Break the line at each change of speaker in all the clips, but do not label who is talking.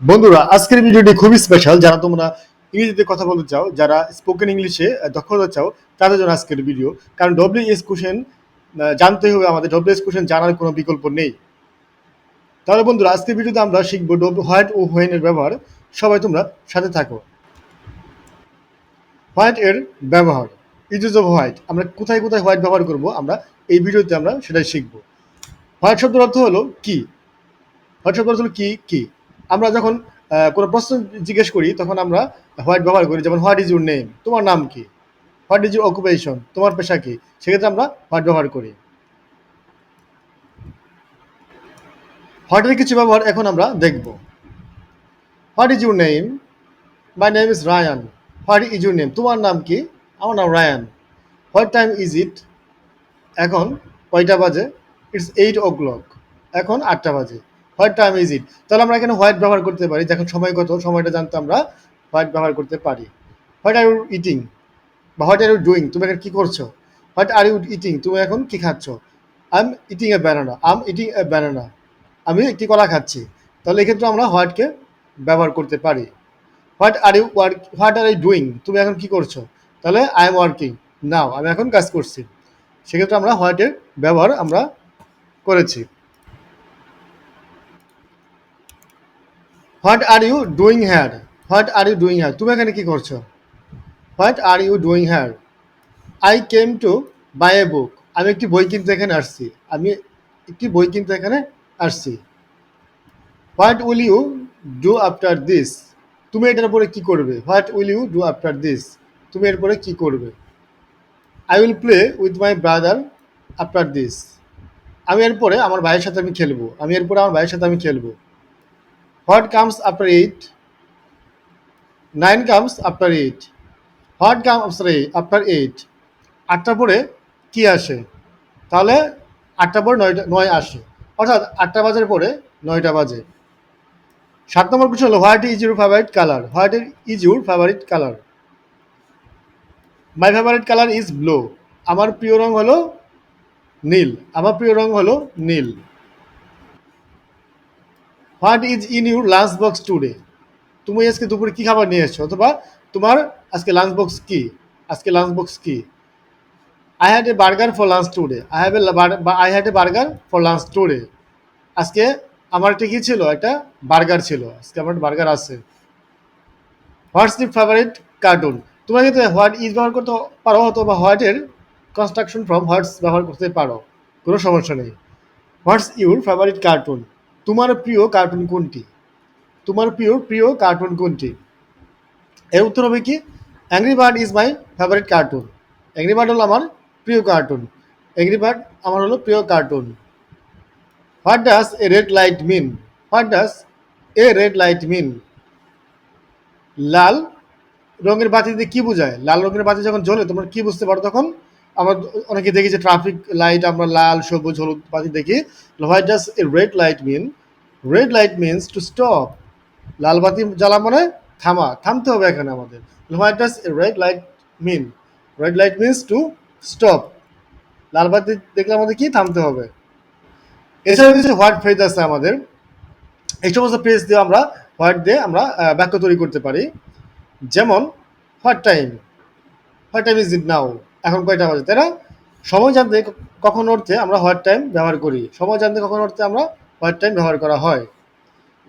বন্ধুরা, আজকের ভিডিওটি খুবই স্পেশাল যারা তোমরা ইংরেজিতে কথা বলতে চাও, যারা স্পোকেন ইংলিশে দক্ষতা চাও, তাদের জন্য আজকের ভিডিও কারণ ডব্লিউ এস কোশ্চেন জানতে হবে আমাদের। ডব্লিউ এস কোশ্চেন জানার কোনো বিকল্প নেই। তাহলে বন্ধুরা, আজকের ভিডিওতে আমরা শিখব হোয়াইট ও হোয়েন এর ব্যবহার। সবাই তোমরা সাথে থাকো। হোয়াইট এর ব্যবহার। ইউজ অফ হোয়াইট আমরা কোথায় কোথায় হোয়াইট ব্যবহার করব, আমরা এই ভিডিওতে আমরা সেটাই শিখব। হোয়াইট শব্দের অর্থ হলো কি? হোয়াইট শব্দের অর্থ হলো কি কি? আমরা যখন কোনো প্রশ্ন জিজ্ঞেস করি, তখন আমরা হোয়াইট ব্যবহার করি, যেমন হোয়াট ইজ ইউর নেম তোমার নাম কি? হোয়াট ইজ ইউর অকুপেশন তোমার পেশা কি? সেক্ষেত্রে আমরা হোয়াইট ব্যবহার করি। হোয়াটের কিছু ব্যবহার এখন আমরা দেখব। What is your name my name is Ryan what is your name তোমার নাম কি? আমার নাম Ryan what time is it এখন কয়টা বাজে? ইটস এইট ও ক্লক এখন আটটা বাজে। হোয়াট টাইম ইজ ইট তাহলে আমরা এখানে হোয়াইট ব্যবহার করতে পারি। যখন সময় কত সময়টা জানতে আমরা হোয়াইট ব্যবহার করতে পারি। হোয়াট আর ইউ ইটিং বা হোয়াট আর ইউ ডুইং তুমি এখন কী করছ? হোয়াট আর ইউ ইটিং তুমি এখন কী খাচ্ছ? I am eating a banana I am eating a banana আমি একটি কলা খাচ্ছি। তাহলে এক্ষেত্রে আমরা হোয়াটকে ব্যবহার করতে পারি। What are you work what are you doing তুমি এখন কী করছ? তাহলে আই এম ওয়ার্কিং নাও আমি এখন কাজ করছি। সেক্ষেত্রে আমরা হোয়াইটের ব্যবহার আমরা করেছি। What are you doing here what are you doing here তুমি এখানে কি করছ? What are you doing here I came to buy a book আমি একটি বই কিনতে এখানে আসছি। আমি একটি বই কিনতে এখানে আসছি। What will you do after this তুমি এটার পরে কি করবে? What will you do after this তুমি এরপরে কি করবে? I will play with my brother after this আমি এরপরে আমার ভাইয়ের সাথে আমি খেলব। আমি এরপরে আমার ভাইয়ের সাথে আমি খেলব। What comes after eight nine comes after eight what come after eight আটটার পরে কি আসে? তাহলে আটটার পরে নয়টা, নয় আসে। অর্থাৎ আটটা বাজার পরে নয়টা বাজে। সাত নম্বর কোশ্চেন হলো, what is your favourite colour? What is your favourite colour? My favourite colour is blue. আমার প্রিয় রং হলো নীল। আমার প্রিয় রং হলো নীল। What is in your lunch box today? তুমি আজকে দুপুরে কি খাবার নিয়ে এসছো? অথবা তোমার আজকে লাঞ্চ বক্স কি? আজকে লাঞ্চ বক্স কি? I had a burger for lunch today I have a I had a burger for lunch today আজকে আমার একটা কি ছিল, একটা বার্গার ছিল। আজকে আমার বার্গার আছে। হোয়াটস দি ফেভারিট কার্টুন তোমরা কিন্তু হোয়াট ইজ ব্যবহার করতে পারো, অথবা হোয়াটের কনস্ট্রাকশন ফ্রম হোয়াটস ব্যবহার করতে পারো। কোনো সমস্যা নেই। হোয়াটস ইউর ফেভারিট কার্টুন তোমার প্রিয় কার্টুন কোনটি? তোমার প্রিয় প্রিয় কার্টুন কোনটি? এর উত্তর হবে কি? Angry bird is my favourite cartoon angry bird হলো আমার প্রিয় কার্টুন অ্যাংরি বার্ড আমার হলো প্রিয় cartoon what does a red light mean what does a red light mean লাল রঙের বাতি দিয়ে কী বোঝায়? লাল রঙের বাতি যখন জ্বলে, তোমরা কী বুঝতে পারো তখন? আমরা অনেকে দেখি যে ট্রাফিক লাইট আমরা লাল, সবুজ, হলুদ বাতি দেখি। What does a red light mean red light means to stop লাল বাতি জ্বালা মানে থামা, থামতে হবে এখানে আমাদের। What does red light mean red light means to stop লাল বাতি দেখলে আমাদের কি? থামতে হবে। এছাড়া কিছু হোয়াইট ফ্রেজ আছে আমাদের। এই সমস্ত ফ্রেজ দিয়ে আমরা হোয়াইট দিয়ে আমরা বাক্য তৈরি করতে পারি। যেমন what time what time is it now এখন কয়টা বাজে, তাই না? সময় জানতে কখন অর্থে আমরা হোয়াট টাইম ব্যবহার করি। সময় জানতে কখন অর্থে আমরা হোয়াট টাইম ব্যবহার করা হয়।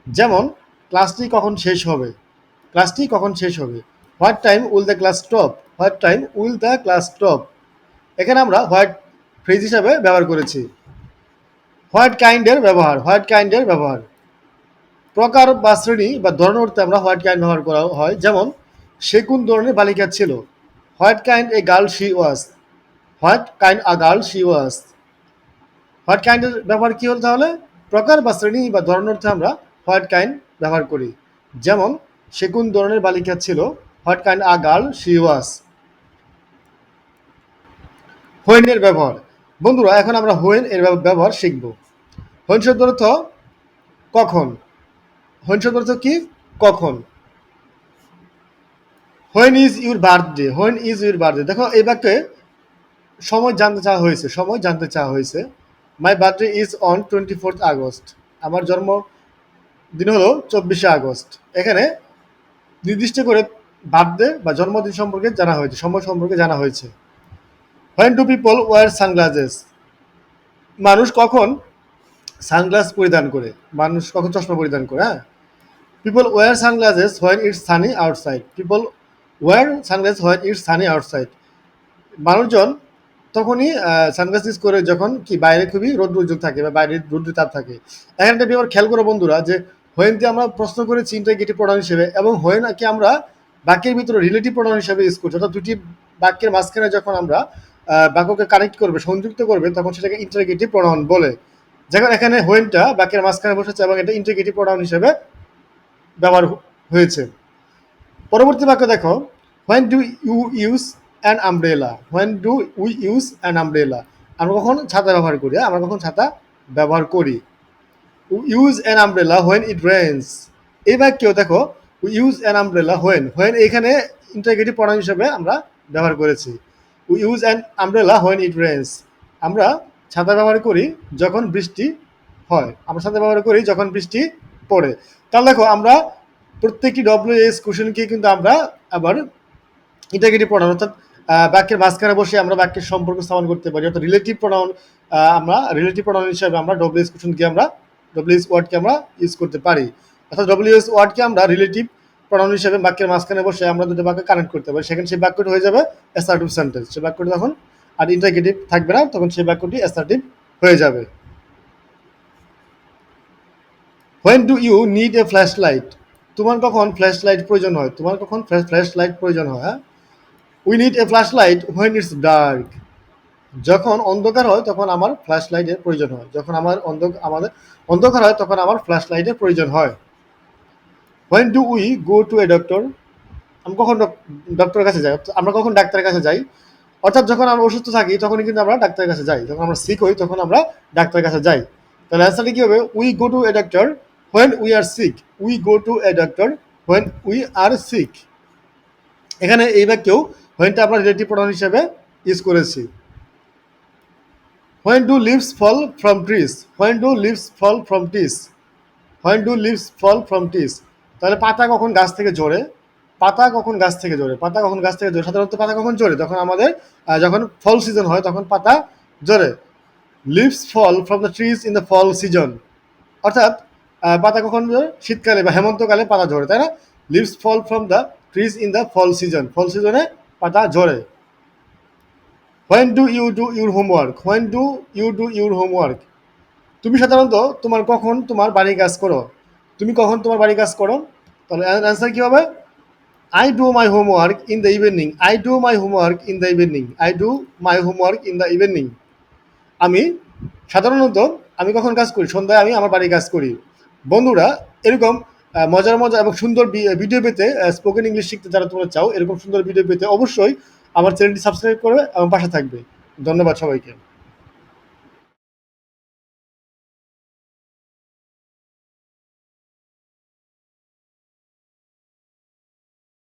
যেমন ক্লাসটি কখন শেষ হবে? ক্লাসটি কখন শেষ হবে? What time will the class stop what time will the class stop এখানে আমরা হোয়াট ফ্রিজ হিসাবে ব্যবহার করেছি। হোয়াট কাইন্ডের ব্যবহার হোয়াট কাইন্ডের ব্যবহার। প্রকার বা শ্রেণি বা ধরনের অর্থে আমরা হোয়াট কাইন্ড ব্যবহার করা হয়। যেমন, সে কোন ধরনের বালিকা ছিল? What kind a girl she was what kind a girl she was what কাইন্ডের ব্যবহার কী হলো তাহলে? প্রকার বা শ্রেণি বা ধরনের অর্থে আমরা হোয়াট কাইন্ড ব্যবহার করি। যেমন সে কোন ধরনের বালিকা ছিল what kind a girl she was হোয়েনের ব্যবহার। বন্ধুরা, এখন আমরা হোয়েন এর ব্যবহার শিখব। হোয়েন শব্দের অর্থ কখন? হোয়েন শব্দের অর্থ কি? কখন? When is your birthday, when is your birthday. দেখো, এই বাক্যে সময় জানতে চাওয়া হয়েছে, সময় জানতে চাওয়া হয়েছে। My birthday is on twenty fourth August আমার জন্ম দিন হলো চব্বিশে আগস্ট এখানে নির্দিষ্ট করে বার্থডে বা জন্মদিন সম্পর্কে জানা হয়েছে, সময় সম্পর্কে জানা হয়েছে। When do people wear sunglasses মানুষ কখন সানগ্লাস পরিধান করে? মানুষ কখন চশমা পরিধান করে হ্যাঁ? People wear sunglasses when it's sunny outside people wear sunglass when it's sunny outside মানুষজন তখনই সানগ্লাস করে যখন কি বাইরে খুবই রোদ্র উজ্জ্বল থাকে বা বাইরে রোদ্র তাপ থাকে, এখানে একটা ব্যাপার খেয়াল করো বন্ধুরা যে হোয়েনকে আমরা প্রশ্ন করেছি ইন্টারগেটিভ প্রোনাউন হিসেবে এবং হোয়েনকে আমরা বাক্যের ভিতরে রিলেটিভ প্রোনাউন হিসেবে ইউজ করছি, অর্থাৎ দুটি বাক্যের মাঝখানে যখন আমরা বাক্যকে কানেক্ট করবে, সংযুক্ত করবে, তখন সেটাকে ইন্টারগেটিভ প্রোনাউন বলে। যখন এখানে হোয়েনটা বাক্যের মাঝখানে বসেছে এবং এটা ইন্টারগেটিভ প্রোনাউন হিসেবে ব্যবহার হয়েছে। পরবর্তী বাক্য দেখো when do you use an umbrella when do we use an umbrella আমরা কখন ছাতা ব্যবহার করি? হ্যাঁ? আমরা কখন ছাতা ব্যবহার করি? We use an umbrella when it rains এই বাক্যেও দেখো we use an umbrella when when এখানে ইন্টারগেটিভ পড়া হিসেবে আমরা ব্যবহার করেছি। We use an umbrella when it rains আমরা ছাতা ব্যবহার করি যখন বৃষ্টি হয়। আমরা ছাতা ব্যবহার করি যখন বৃষ্টি পড়ে। তাহলে দেখো, আমরা প্রত্যেকটি ডব্লিউ এস কোশ্চেনকে কিন্তু আমরা আবার ইন্টারগেটিভ প্রোনাউন অর্থাৎ বাক্যের মাঝখানে বসে আমরা বাক্যের সম্পর্ক স্থাপন করতে পারি। অর্থাৎ রিলেটিভ প্রোনাউন আমরা রিলেটিভ প্রোনাউন হিসাবে আমরা ডব্লিউ এস কোশ্চেনকে আমরা ডব্লিউ এস ওয়ার্ডকে আমরা ইউজ করতে পারি। অর্থাৎ ডব্লিউ এস ওয়ার্ডকে আমরা রিলেটিভ প্রোনাউন হিসাবে বাক্যের মাঝখানে বসে আমরা দুটো বাক্য কানেক্ট করতে পারি। সেখানে সেই বাক্যটি হয়ে যাবে অ্যাসার্টিভ সেন্টেন্স সেই বাক্যটি তখন আর ইন্টারগেটিভ থাকবে না, তখন সেই বাক্যটি অ্যাসার্টিভ হয়ে যাবে। When do you need a flash light তোমার কখন ফ্ল্যাশ লাইট প্রয়োজন হয়? তোমার কখন ফ্ল্যাশ লাইট প্রয়োজন হয় হ্যাঁ? We need a flash light when it's dark যখন অন্ধকার হয়, তখন আমার ফ্ল্যাশ লাইটের প্রয়োজন হয়। যখন আমার অন্ধ আমাদের অন্ধকার হয়, তখন আমার ফ্ল্যাশ লাইটের প্রয়োজন হয়। When do we go to a doctor আমি কখন ডক্টরের কাছে যাই? আমরা কখন ডাক্তারের কাছে যাই? অর্থাৎ যখন আমরা অসুস্থ থাকি, তখনই কিন্তু আমরা ডাক্তারের কাছে যাই। যখন আমরা সিক হই, তখন আমরা ডাক্তারের কাছে যাই। তাহলে অ্যান্সারটা কী হবে? We go to a doctor when we are sick we go to a doctor when we are sick এখানে এই বাক্যেও হোয়েনটা আমরা রিলেটিভ প্রোনাউন হিসেবে ইউজ করেছি। When do leaves fall from trees when do leaves fall from trees when do leaves fall from trees তাহলে পাতা কখন গাছ থেকে ঝরে? পাতা কখন গাছ থেকে ঝরে? পাতা কখন গাছ থেকে ঝরে? সাধারণত পাতা কখন ঝরে? তখন আমাদের যখন ফল সিজন হয়, তখন পাতা ঝরে। Leaves fall from the trees in the fall season অর্থাৎ পাতা কখন শীতকালে বা হেমন্তকালে পাতা ঝরে, তাই না? Leaves fall from the trees in the fall season fall সিজনে পাতা ঝরে when do you do your homework when do you do your homework তুমি সাধারণত তোমার কখন তোমার বাড়ির কাজ করো? তুমি কখন তোমার বাড়ির কাজ করো? তাহলে অ্যান্সার কী হবে? I do my homework in the evening I do my homework in the evening I do my homework in the evening আমি সাধারণত আমি কখন কাজ করি? সন্ধ্যায় আমি আমার বাড়ির কাজ করি। বন্ধুরা, এরকম মজার মজা এবং সুন্দর ভিডিও পেতে স্পোকেন ইংলিশ শিখতে যারা তোমরা চাও, এরকম সুন্দর ভিডিও পেতে অবশ্যই আমার চ্যানেলটি সাবস্ক্রাইব করবে এবং পাশে থাকবে। ধন্যবাদ সবাইকে।